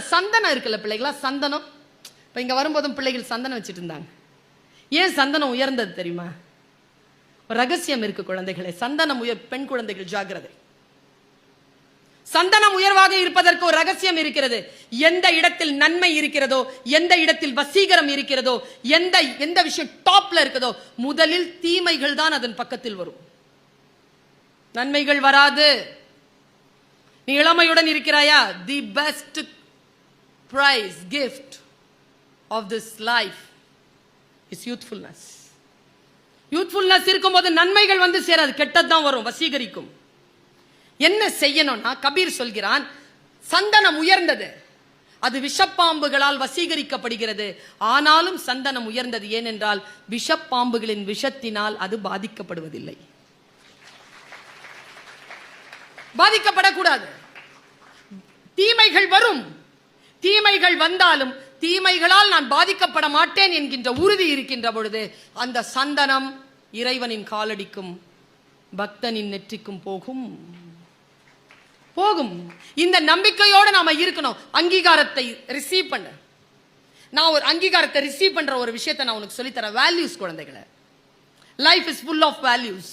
சந்தனம் இருக்குல்ல பிள்ளைகளா? சந்தனம். இப்போ இங்கே வரும்போதும் பிள்ளைகள் சந்தனம் வச்சுட்டு இருந்தாங்க ஏன் சந்தனம் உயர்ந்தது தெரியுமா? ஒரு ரகசியம் இருக்கு குழந்தைகளே. சந்தனம் உயர் பெண் குழந்தைகள் ஜாகிரதை சந்தனம் உயர்வாக இருப்பதற்கு ஒரு ரகசியம் இருக்கிறது. எந்த இடத்தில் நன்மை இருக்கிறதோ எந்த இடத்தில் வசீகரம் இருக்கிறதோ எந்த எந்த விஷயம் டாப்ல இருக்குதோ முதலில் தீமைகள் தான் அதன் பக்கத்தில் வரும். நன்மைகள் வராது. நீ இளமையுடன் இருக்கிறாயா? The best prize, gift of this life is youthfulness youthfulness இருக்கும்போது நன்மைகள் வந்து சேராது கெட்டது தான் வரும் வசீகரிக்கும். என்ன செய்யணும்னா கபீர் சொல்கிறான் சந்தனம் உயர்ந்தது. அது விஷப்பாம்புகளால் வசீகரிக்கப்படுகிறது. ஆனாலும் சந்தனம் உயர்ந்தது ஏனென்றால் விஷப்பாம்புகளின் விஷத்தினால் அது பாதிக்கப்படுவதில்லை. பாதிக்கப்படக்கூடாது. தீமைகள் வரும். நன்மைகள் வந்தாலும் தீமைகளால் நான் பாதிக்கப்பட மாட்டேன் என்கின்ற உறுதி இருக்கின்ற பொழுது அந்த சந்தனம் இறைவனின் காலடிக்கும் பக்தனின் நெற்றிக்கும் போகும். போகும். இந்த நம்பிக்கையோட நாம இருக்கணும். அங்கீகாரத்தை ரிசீவ் பண்ண. நான் ஒரு அங்கீகாரத்தை ரிசீவ் பண்ற ஒரு விஷயத்தை நான் உனக்கு சொல்லித்தரேன். வேல்யூஸ் குழந்தைகளை. Life is full of values